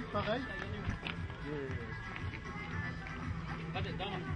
pareil. Cut.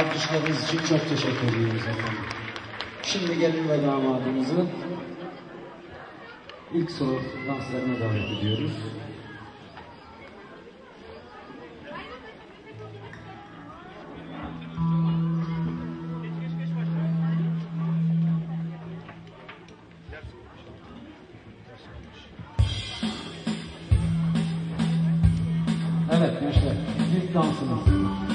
Alkışlarınız için çok teşekkür ediyoruz efendim. Şimdi gelin ve damadımızı ilk solo danslarına davet ediyoruz. Evet gençler, ilk dansımız.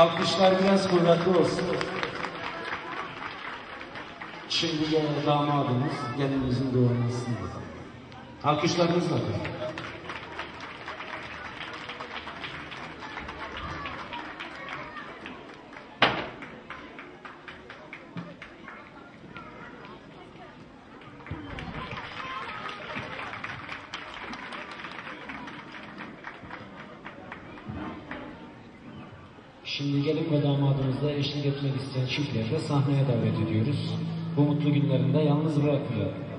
Alkışlar biraz kuvvetli olsun. Şimdi damadımız gelinimizin doğurmasını Alkışlarınızla tabii. Şimdi gelin ve damadımızla eşlik etmek isteyen çiftleri sahneye davet ediyoruz. Bu mutlu günlerinde yalnız bırakmayalım.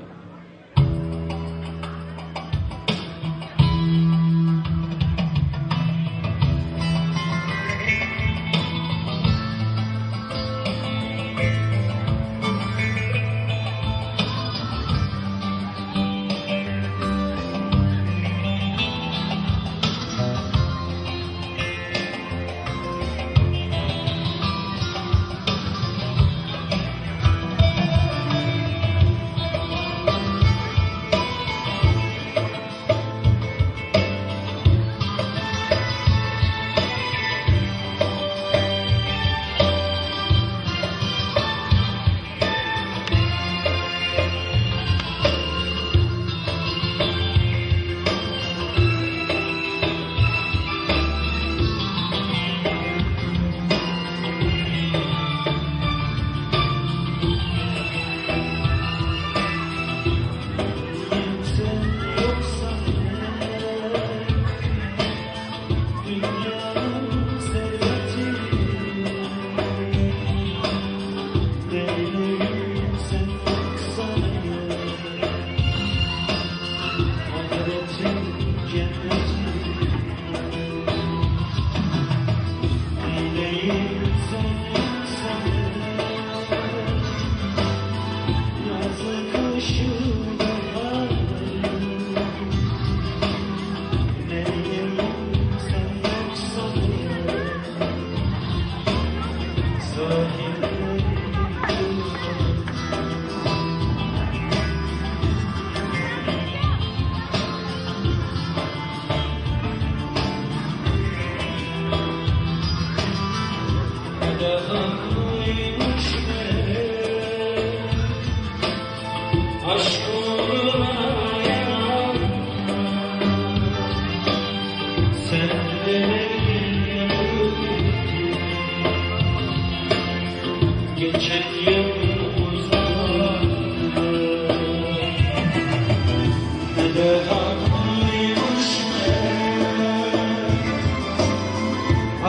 Aşk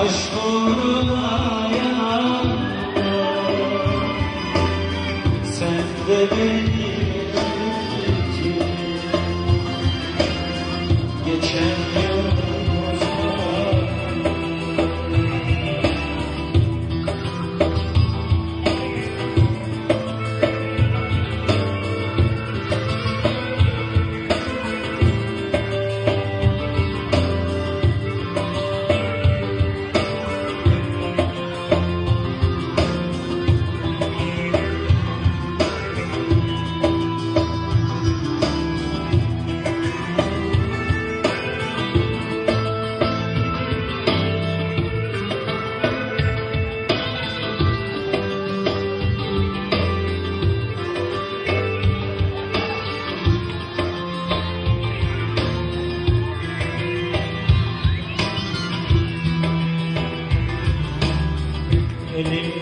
Aşk uğruna yanan Sen de beni मिले